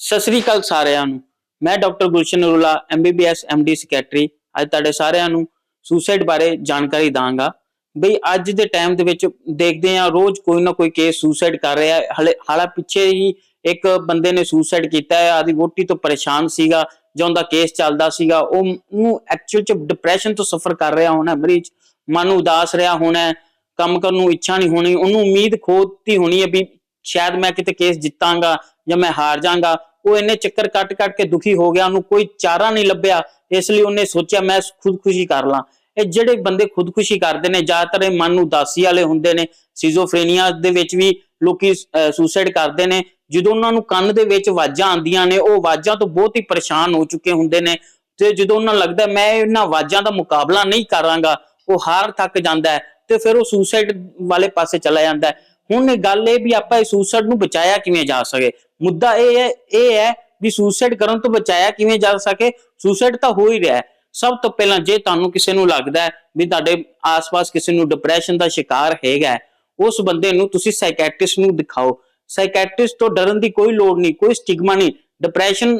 ਸਤਿ ਸ੍ਰੀ ਅਕਾਲ ਸਾਰਿਆਂ ਨੂੰ। ਮੈਂ doctor Gulshan Narula MBBS MD secretary ਅੱਜ ਤੁਹਾਡੇ ਸਾਰਿਆਂ ਨੂੰ ਸੁਸਾਈਡ ਬਾਰੇ ਜਾਣਕਾਰੀ ਦਾਂਗਾ। ਬਈ ਅੱਜ ਦੇ ਟਾਈਮ ਦੇ ਵਿੱਚ ਦੇਖਦੇ ਆ ਰੋਜ਼ ਕੋਈ ਨਾ ਕੋਈ ਕੇਸ ਸੁਸਾਈਡ ਕਰ ਰਿਹਾ ਹਲੇ, ਹਾਲਾ ਪਿੱਛੇ ਹੀ ਇੱਕ ਬੰਦੇ ਨੇ ਸੁਸਾਈਡ ਕੀਤਾ ਹੈ। ਆਦੀ ਵੋਟੀ ਤੋਂ ਪਰੇਸ਼ਾਨ ਸੀਗਾ, ਜਾਂ ਉਹਦਾ ਕੇਸ ਚੱਲਦਾ ਸੀਗਾ। ਉਹ ਨੂੰ ਐਕਚੁਅਲ ਚ ਡਿਪਰੈਸ਼ਨ ਤੋਂ ਸਫਰ ਕਰ ਰਿਹਾ ਹੋਣਾ ਮਰੀਜ਼ ਮਨ ਉਦਾਸ ਰਿਹਾ ਹੋਣਾ ਕੰਮ ਕਰਨ ਨੂੰ ਇੱਛਾ ਨਹੀਂ ਹੋਣੀ। ਉਹਨੂੰ ਉਮੀਦ ਖੋਤੀ ਹੋਣੀ ਹੈ ਵੀ ਸ਼ਾਇਦ ਮੈਂ ਕਿਤੇ ਕੇਸ ਜਿੱਤਾਂਗਾ ਜਾਂ ਮੈਂ ਹਾਰ ਜਾਵਾਂਗਾ, ਉਹ ਇੰਨੇ ਚੱਕਰ ਕੱਟ ਕੱਟ ਕੇ ਦੁਖੀ ਹੋ ਗਿਆ, ਉਹਨੂੰ ਕੋਈ ਚਾਰਾ ਨਹੀਂ ਲੱਭਿਆ, ਇਸ ਲਈ ਉਹਨੇ ਸੋਚਿਆ ਮੈਂ ਖੁਦਕੁਸ਼ੀ ਕਰ ਲਾਂ। ਇਹ ਜਿਹੜੇ ਬੰਦੇ ਖੁਦਕੁਸ਼ੀ ਕਰਦੇ ਨੇ, ਜ਼ਿਆਦਾਤਰ ਇਹ ਮਨ ਨੂੰ ਉਦਾਸੀ ਵਾਲੇ ਹੁੰਦੇ ਨੇ ਸਿਜ਼ੋਫਰੇਨੀਆ ਦੇ ਵਿੱਚ ਵੀ ਲੋਕੀ ਸੁਸਾਈਡ ਕਰਦੇ ਨੇ। ਜਦੋਂ ਉਹਨਾਂ ਨੂੰ ਕੰਨ ਦੇ ਵਿੱਚ ਆਵਾਜ਼ਾਂ ਆਉਂਦੀਆਂ ਨੇ, ਉਹ ਆਵਾਜ਼ਾਂ ਤੋਂ ਬਹੁਤ ਹੀ ਪਰੇਸ਼ਾਨ ਹੋ ਚੁੱਕੇ ਹੁੰਦੇ ਨੇ ਤੇ ਜਦੋਂ ਉਹਨਾਂ ਨੂੰ ਲੱਗਦਾ ਮੈਂ ਇਹਨਾਂ ਆਵਾਜ਼ਾਂ ਦਾ ਮੁਕਾਬਲਾ ਨਹੀਂ ਕਰਾਂਗਾ, ਉਹ ਹਾਰ ਥੱਕ ਜਾਂਦਾ ਤੇ ਫਿਰ ਉਹ ਸੁਸਾਈਡ ਵਾਲੇ ਪਾਸੇ ਚਲਾ ਜਾਂਦਾ ਹੈ। ਹੁਣ ਗੱਲ ਇਹ ਵੀ ਆਪਾਂ ਇਹ ਸੁਸਾਈਡ ਨੂੰ ਬਚਾਇਆ ਕਿਵੇਂ ਜਾ ਸਕੇ? ਮੁੱਦਾ ਇਹ ਹੈ ਇਹ ਹੈ ਵੀ ਸੁਸਾਈਡ ਕਰਨ ਤੋਂ ਬਚਾਇਆ ਕਿਵੇਂ ਜਾ ਸਕੇ? ਸੁਸਾਈਡ ਤਾਂ ਹੋ ਹੀ ਰਿਹਾ ਹੈ। ਸਭ ਤੋਂ ਪਹਿਲਾਂ ਜੇ ਤੁਹਾਨੂੰ ਕਿਸੇ ਨੂੰ ਲੱਗਦਾ ਹੈ ਵੀ ਤੁਹਾਡੇ ਆਸ-ਪਾਸ ਕਿਸੇ ਨੂੰ ਡਿਪਰੈਸ਼ਨ ਦਾ ਸ਼ਿਕਾਰ ਹੈਗਾ ਉਸ ਬੰਦੇ ਨੂੰ ਤੁਸੀਂ ਸਾਈਕੈਟ੍ਰਿਸਟ ਨੂੰ ਦਿਖਾਓ। ਸਾਈਕੈਟ੍ਰਿਸਟ ਤੋਂ ਡਰਨ ਦੀ ਕੋਈ ਲੋੜ ਨਹੀਂ, ਕੋਈ ਸਟਿਗਮਾ ਨਹੀਂ। ਡਿਪਰੈਸ਼ਨ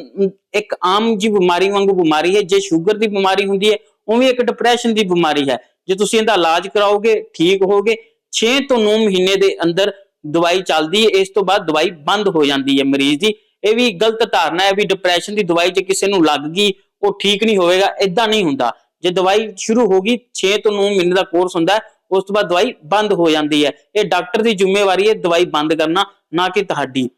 ਇੱਕ ਆਮ ਜੀ ਬਿਮਾਰੀ ਵਾਂਗੂ ਬਿਮਾਰੀ ਹੈ, ਜੇ ਸ਼ੂਗਰ ਦੀ ਬਿਮਾਰੀ ਹੁੰਦੀ ਹੈ, ਉਵੇਂ ਇੱਕ ਡਿਪਰੈਸ਼ਨ ਦੀ ਬਿਮਾਰੀ ਹੈ। ਜੇ ਤੁਸੀਂ ਇਹਦਾ ਇਲਾਜ ਕਰਾਓਗੇ, ਠੀਕ ਹੋਗੇ 6 ਤੋਂ 9 ਮਹੀਨੇ ਦੇ ਅੰਦਰ ਦਵਾਈ ਚੱਲਦੀ ਹੈ, ਇਸ ਤੋਂ ਬਾਅਦ ਦਵਾਈ ਬੰਦ ਹੋ ਜਾਂਦੀ ਹੈ ਮਰੀਜ਼ ਦੀ। ਇਹ ਵੀ ਗਲਤ ਧਾਰਨਾ ਹੈ ਵੀ ਡਿਪਰੈਸ਼ਨ ਦੀ ਦਵਾਈ ਜੇ ਕਿਸੇ ਨੂੰ ਲੱਗ ਗਈ, ਉਹ ਠੀਕ ਨਹੀਂ ਹੋਵੇਗਾ ਇਦਾਂ ਨਹੀਂ ਹੁੰਦਾ। ਜੇ ਦਵਾਈ ਸ਼ੁਰੂ ਹੋ ਗਈ 6 ਤੋਂ 9 ਮਹੀਨੇ ਦਾ ਕੋਰਸ ਹੁੰਦਾ ਉਸ ਤੋਂ ਬਾਅਦ ਦਵਾਈ ਬੰਦ ਹੋ ਜਾਂਦੀ ਹੈ। ਇਹ ਡਾਕਟਰ ਦੀ ਜ਼ਿੰਮੇਵਾਰੀ ਹੈ ਦਵਾਈ ਬੰਦ ਕਰਨਾ, ਨਾ ਕਿ ਤੁਹਾਡੀ।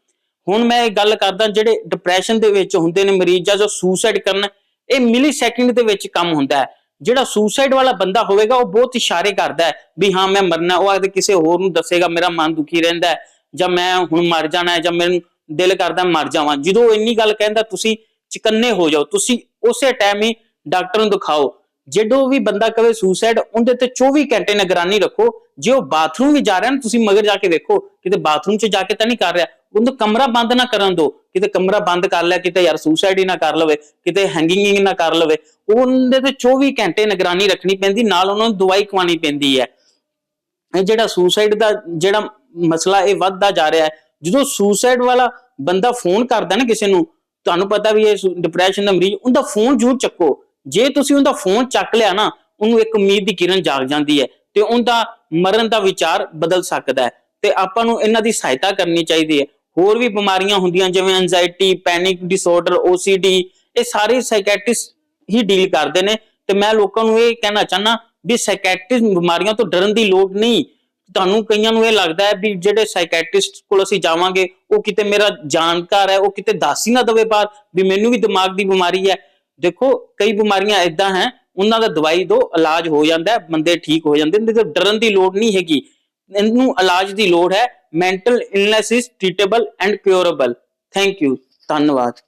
ਹੁਣ ਮੈਂ ਇਹ ਗੱਲ ਕਰਦਾ, ਜਿਹੜੇ ਡਿਪਰੈਸ਼ਨ ਦੇ ਵਿੱਚ ਹੁੰਦੇ ਨੇ ਮਰੀਜ਼, ਜਾਂ ਜੋ ਸੁਸਾਈਡ ਕਰਨ, ਇਹ ਮਿਲੀ ਸੈਕਿੰਡ ਦੇ ਵਿੱਚ ਕੰਮ ਹੁੰਦਾ ਹੈ। ਜਿਹੜਾ ਸੁਸਾਈਡ ਵਾਲਾ ਬੰਦਾ ਹੋਵੇਗਾ, ਉਹ ਬਹੁਤ ਇਸ਼ਾਰੇ ਕਰਦਾ ਹੈ ਵੀ ਹਾਂ, ਮੈਂ ਮਰਨਾ, ਉਹ ਆਖਦੇ ਕਿਸੇ ਹੋਰ ਨੂੰ ਦੱਸੇਗਾ, ਮੇਰਾ ਮਨ ਦੁਖੀ ਰਹਿੰਦਾ ਹੈ ਜਾਂ ਮੈਂ ਹੁਣ ਮਰ ਜਾਣਾ ਹੈ ਜਾਂ ਮੈਨੂੰ ਦਿਲ ਕਰਦਾ ਮਰ ਜਾਵਾਂ। ਜਦੋਂ ਉਹ ਇੰਨੀ ਗੱਲ ਕਹਿੰਦਾ, ਤੁਸੀਂ ਚਿਕੰਨੇ ਹੋ ਜਾਓ, ਤੁਸੀਂ ਉਸੇ ਟਾਈਮ ਹੀ ਡਾਕਟਰ ਨੂੰ ਦਿਖਾਓ। ਜਦੋਂ ਵੀ ਬੰਦਾ ਕਵੇ ਸੁਸਾਈਡ ਉਹਦੇ ਤੇ 24 ਘੰਟੇ ਨਿਗਰਾਨੀ ਰੱਖੋ। ਜੇ ਉਹ ਬਾਥਰੂਮ ਵੀ ਜਾ ਰਿਹਾ ਨਾ, ਤੁਸੀਂ ਮਗਰ ਜਾ ਕੇ ਵੇਖੋ, ਕਿਤੇ ਬਾਥਰੂਮ 'ਚ ਜਾ ਕੇ ਤਾਂ ਨਹੀਂ ਕਰ ਰਿਹਾ। ਉਹਨੂੰ ਕਮਰਾ ਬੰਦ ਨਾ ਕਰਨ ਦਿਓ ਕਿਤੇ ਕਮਰਾ ਬੰਦ ਕਰ ਲਿਆ ਕਿਤੇ ਯਾਰ ਸੁਸਾਈਡ ਹੀ ਨਾ ਕਰ ਲਵੇ ਕਿਤੇ ਹੈਂਗਿੰਗ ਨਾ ਕਰ ਲਵੇ ਉਹਦੇ ਤੇ 24 ਘੰਟੇ ਨਿਗਰਾਨੀ ਰੱਖਣੀ ਪੈਂਦੀ ਨਾਲ ਉਹਨਾਂ ਨੂੰ ਦਵਾਈ ਖਵਾਣੀ ਪੈਂਦੀ ਹੈ ਇਹ ਜਿਹੜਾ ਸੁਸਾਈਡ ਦਾ ਜਿਹੜਾ ਮਸਲਾ ਇਹ ਵੱਧਦਾ ਜਾ ਰਿਹਾ ਹੈ ਜਦੋਂ ਸੁਸਾਈਡ ਵਾਲਾ ਬੰਦਾ ਫੋਨ ਕਰਦਾ ਨਾ ਕਿਸੇ ਨੂੰ ਤੁਹਾਨੂੰ ਪਤਾ ਵੀ ਇਹ ਡਿਪਰੈਸ਼ਨ ਦਾ ਮਰੀਜ਼ ਉਹਦਾ ਫੋਨ ਜ਼ਰੂਰ ਚੱਕੋ ਜੇ ਤੁਸੀਂ ਉਹਦਾ ਫੋਨ ਚੱਕ ਲਿਆ ਨਾ ਉਹਨੂੰ ਇੱਕ ਉਮੀਦ ਦੀ ਕਿਰਨ ਜਾਗ ਜਾਂਦੀ ਹੈ ਤੇ ਉਹਦਾ ਮਰਨ ਦਾ ਵਿਚਾਰ ਬਦਲ ਸਕਦਾ ਹੈ ਤੇ ਆਪਾਂ ਨੂੰ ਇਹਨਾਂ ਦੀ ਸਹਾਇਤਾ ਕਰਨੀ ਚਾਹੀਦੀ ਹੈ ਹੋਰ ਵੀ ਬਿਮਾਰੀਆਂ ਹੁੰਦੀਆਂ, ਜਿਵੇਂ ਐਂਜ਼ਾਇਟੀ ਪੈਨਿਕ ਡਿਸਆਰਡਰ OCD ਇਹ ਸਾਰੇ ਸਾਈਕੈਟ੍ਰਿਸਟ ਹੀ ਡੀਲ ਕਰਦੇ ਨੇ। ਤੇ ਮੈਂ ਲੋਕਾਂ ਨੂੰ ਇਹ ਕਹਿਣਾ ਚਾਹਨਾ ਵੀ ਸਾਈਕੈਟ੍ਰਿਸਟ ਬਿਮਾਰੀਆਂ ਤੋਂ ਡਰਨ ਦੀ ਲੋੜ ਨਹੀਂ। ਤੁਹਾਨੂੰ ਕਈਆਂ ਨੂੰ ਇਹ ਲੱਗਦਾ ਹੈ ਵੀ ਜਿਹੜੇ ਸਾਈਕੈਟ੍ਰਿਸਟ ਕੋਲ ਅਸੀਂ ਜਾਵਾਂਗੇ, ਉਹ ਕਿਤੇ ਮੇਰਾ ਜਾਣਕਾਰ ਹੈ, ਉਹ ਕਿਤੇ ਦੱਸ ਹੀ ਨਾ ਦਵੇ ਬਾਹਰ ਵੀ ਮੈਨੂੰ ਵੀ ਦਿਮਾਗ ਦੀ ਬਿਮਾਰੀ ਹੈ। ਦੇਖੋ, ਕਈ ਬਿਮਾਰੀਆਂ ਇਦਾਂ ਹੈ, ਉਹਨਾਂ ਦਾ ਦਵਾਈ ਦੋ, ਇਲਾਜ ਹੋ ਜਾਂਦਾ ਹੈ, ਬੰਦੇ ਠੀਕ ਹੋ ਜਾਂਦੇ ਨੇ ਤੇ ਡਰਨ ਦੀ ਲੋੜ ਨਹੀਂ ਹੈਗੀ। ਇਹਨੂੰ ਇਲਾਜ ਦੀ ਲੋੜ ਹੈ mental illness is treatable and curable thank you ਧੰਨਵਾਦ।